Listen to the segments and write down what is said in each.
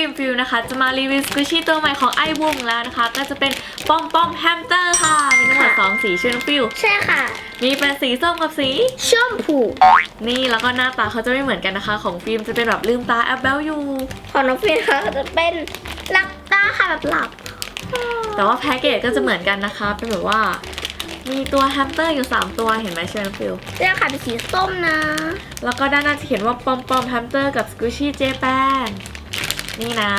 ฟิล์มฟิลนะคะ จะมารีวิวสกูชี่ตัวใหม่ของไอบูมแล้วนะคะ ก็จะเป็นปอมปอมแฮมสเตอร์ค่ะ มีทั้งหมดค่ะสองสีชื่อน้องฟิลใช่ค่ะ มีเป็นสีส้มกับสี ชมพูนี่แล้วก็หน้าตาเขาจะไม่เหมือนกันนะคะ ของฟิล์มจะเป็นแบบลืมตาแอปเบลอยู่ ของน้องฟินค่ะจะเป็นหลับตาค่ะแบบหลับ แต่ว่าแพ็กเกจก็จะเหมือนกันนะคะ เป็นแบบว่า มีตัวแฮมสเตอร์อยู่ 3 ตัวเห็นไหมเชอร์น้องฟิลเรื่องค่ะเป็นสีส้มนะ แล้วก็ด้านหน้าจะเขียนว่าปอมปอมแฮมสเตอร์กับสกูชี่เจแปน นี่นะ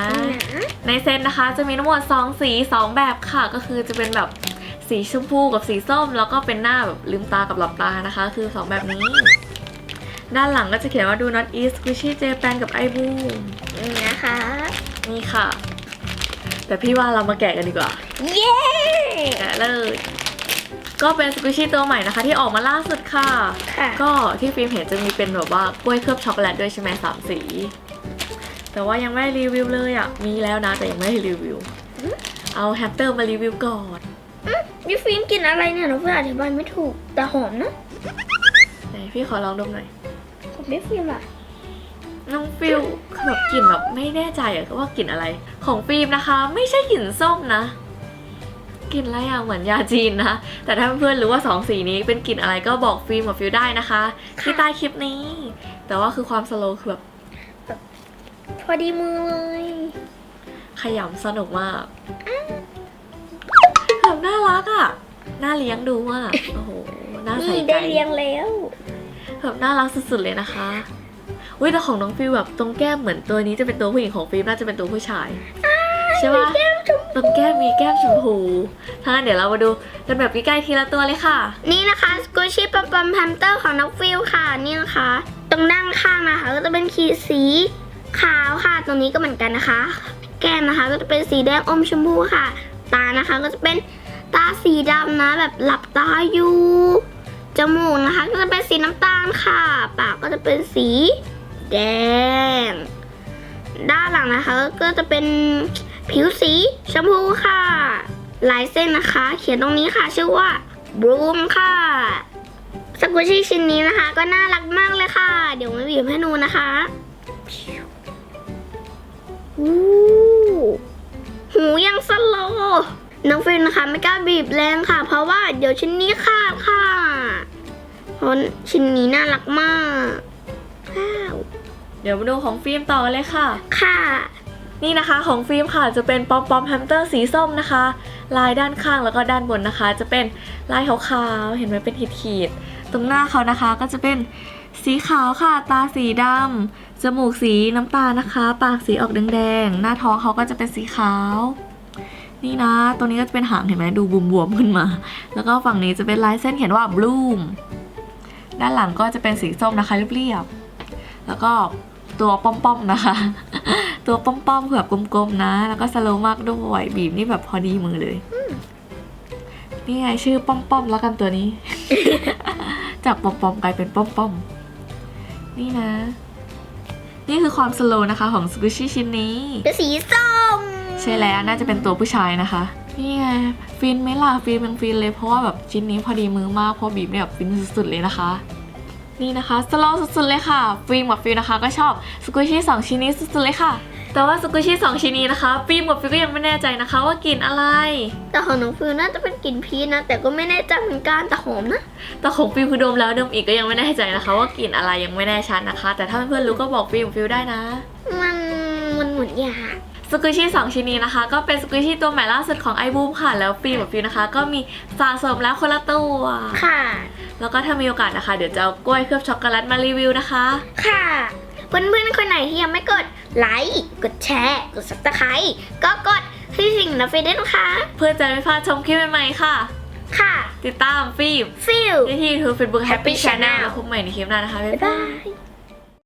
ในเซตนะคะจะมีทั้งหมด2สี2 แบบค่ะ ก็คือจะเป็นแบบสีชมพูกับสีส้ม แล้วก็เป็นหน้าแบบลืมตากับหลับตานะคะ คือ 2 แบบนี้ ด้านหลังก็จะเขียนว่า do not eat squishy Japan กับไอบูมนี่นะคะ นี่ค่ะ แต่พี่ว่าเรามาแกะกันดีกว่า เย้แกะเลยก็เป็นส q ิช h ่ตัวใหม่นะคะ ที่ออกมาล่าสุดค่ะค่ะ ก็ที่ฟิล์มเห็นจะมีเป็นแบบว่ากล้วยเคลือบช็อกโกแลตด้วยใช่ไหมสามสี แต่ว่ายังไม่รีวิวเลยอะ มีแล้วนะแต่ยังไม่รีวิว เอาแฮมสเตอร์มารีวิวก่อนพี่ฟินกินอะไรเนี่ยน้องฟินอธิบายไม่ถูกแต่หอมนะไหนพี่ขอลองดมหน่อยของพี่ฟินอะน้องฟิลคือแบบกลิ่นแบบไม่แน่ใจอะว่ากลิ่นอะไร ของฟิล์มนะคะ ไม่ใช่กลิ่นส้มนะกลิ่นอะไรอะเหมือนยาจีนนะแต่ถ้าเพื่อนๆรู้ว่าสองสีนี้เป็นกลิ่นอะไรก็บอกฟิล์มกับฟิลได้นะคะ ที่ใต้คลิปนี้ แต่ว่าคือความสโลว์คือแบบ พอดีมือเลยขยำสนุกมากแบบน่ารักอะน่าเลี้ยงดูมากโอ้โห น่าใส่นี่ใจได้เลี้ยงแล้วแบบน่ารักสุดๆเลยนะคะอุ้ยแต่ของน้องฟิลแบบตรงแก้มเหมือนตัวนี้จะเป็นตัวผู้หญิงของฟิล์มน่าจะเป็นตัวผู้ชาย ใช่ปะ แก้มชมตรงแก้มมีแก้มชมพูถ้างั้นเดี๋ยวเรามาดูกันแบบใกล้ๆทีละตัวเลยค่ะ นี่นะคะสกูชี่ปัมปัมแพมเตอร์ของน้องฟิลค่ะ นี่นะคะ ตรงด้านข้างนะคะก็จะเป็นขีดสี ขาวค่ะ ตรงนี้ก็เหมือนกันนะคะ แก้มนะคะก็จะเป็นสีแดงอมชมพูค่ะ ตานะคะก็จะเป็นตาสีดำนะ แบบหลับตาอยู่ จมูกนะคะ ก็จะเป็นสีน้ำตาลค่ะ ปากก็จะเป็นสีแดง ด้านหลังนะคะ ก็จะเป็นผิวสีชมพูค่ะ ลายเส้นนะคะ เขียนตรงนี้ค่ะ ชื่อว่าบลูมค่ะสกุชชี่ชิ้นนี้นะคะ ก็น่ารักมากเลยค่ะ เดี๋ยวมาบีบให้ดูนะคะ อู้หูยังสโลว์น้องฟิลนะคะไม่กล้าบีบแรงค่ะ เพราะว่าเดี๋ยวชิ้นนี้ขาดค่ะเพราะชิ้นนี้น่ารักมากว้าวเดี๋ยวมาดูของฟิล์มต่อกันเลยค่ะ ค่ะ นี่นะคะของฟิล์มค่ะจะเป็นปอมปอมแฮมสเตอร์สีส้มนะคะ ลายด้านข้างแล้วก็ด้านบนนะคะ จะเป็นลายขาวๆเห็นไหมเป็นขีดๆตรงหน้าเขานะคะก็จะเป็นสีขาวค่ะ ตาสีดำจมูกสีน้ำตาลนะคะ ปากสีออกแดงๆหน้าท้องเขาก็จะเป็นสีขาว นี่นะ ตรงนี้ก็จะเป็นหางเห็นไหมดูบวมๆขึ้นมา แล้วก็ฝั่งนี้จะเป็นลายเส้นเขียนว่า bloom ด้านหลังก็จะเป็นสีส้มนะคะเรียบๆแล้วก็ตัวป้อมๆนะคะ ตัวป้อมๆเผือกกลมๆนะ แล้วก็สโลว์มากด้วยบีบนี่แบบพอดีมือเลย นี่ไงชื่อป้อมๆแล้วกันตัวนี้ จากป้อมๆกลายเป็นป้อมๆนี่นะ นี่คือความสโลว์นะคะของสกูชี่ชิ้นนี้ เป็นสีส้ม ใช่แล้วน่าจะเป็นตัวผู้ชายนะคะ นี่ไงฟินไหม่ล่ะฟินยังฟินเลยเพราะว่าแบบชิ้นนี้พอดีมือมากเพราะบีบเนี่ยแบบฟินสุดๆเลยนะคะ นี่นะคะสโลว์สุดๆเลยค่ะฟิล์มกับฟิลนะคะ ก็ชอบสกูชี่สองชิ้นนี้สุดๆเลยค่ะ แต่ว่าสกูชี่สองชิ้นนี้นะคะฟิล์มกับฟิลก็ยังไม่แน่ใจนะคะ ว่ากลิ่นอะไร แต่ของน้องฟิลน่าจะเป็นกลิ่นพีชนะ แต่ก็ไม่แน่ใจเหมือนกันแต่หอมนะแต่ของฟิลคือดมแล้วดมอีกก็ยังไม่แน่ใจนะคะ ว่ากลิ่นอะไรยังไม่แน่ชัดนะคะ แต่ถ้าเพื่อนๆรู้ก็บอกฟิลกับฟิลได้นะ มันมันเหมือนยา สกูชี่สองชิ้นนี้นะคะ ก็เป็นสกูชี่ตัวใหม่ล่าสุดของไอบูมค่ะ แล้วฟิล์มกับฟิลนะคะ ก็มีสะสมแล้วคนละตัวค่ะ แล้วก็ถ้ามีโอกาสนะคะ เดี๋ยวจะเอากล้วยเคลือบช็อกโกแลตมารีวิวนะคะ ค่ะเพื่อนๆคนไหนที่ยังไม่กดไลค์กดแชร์กดซับสไครต์ก็กดที่สิ่งนะเฟซด้วยนะคะ เพื่อจะไม่พลาดชมคลิปใหม่ๆค่ะ ค่ะ ติดตามฟิล์มฟิลได้ที่ YouTube Facebook Happy Happy Channel Channel แล้วพบใหม่ในคลิปหน้านะคะบ๊ายบ๊ายบาบายย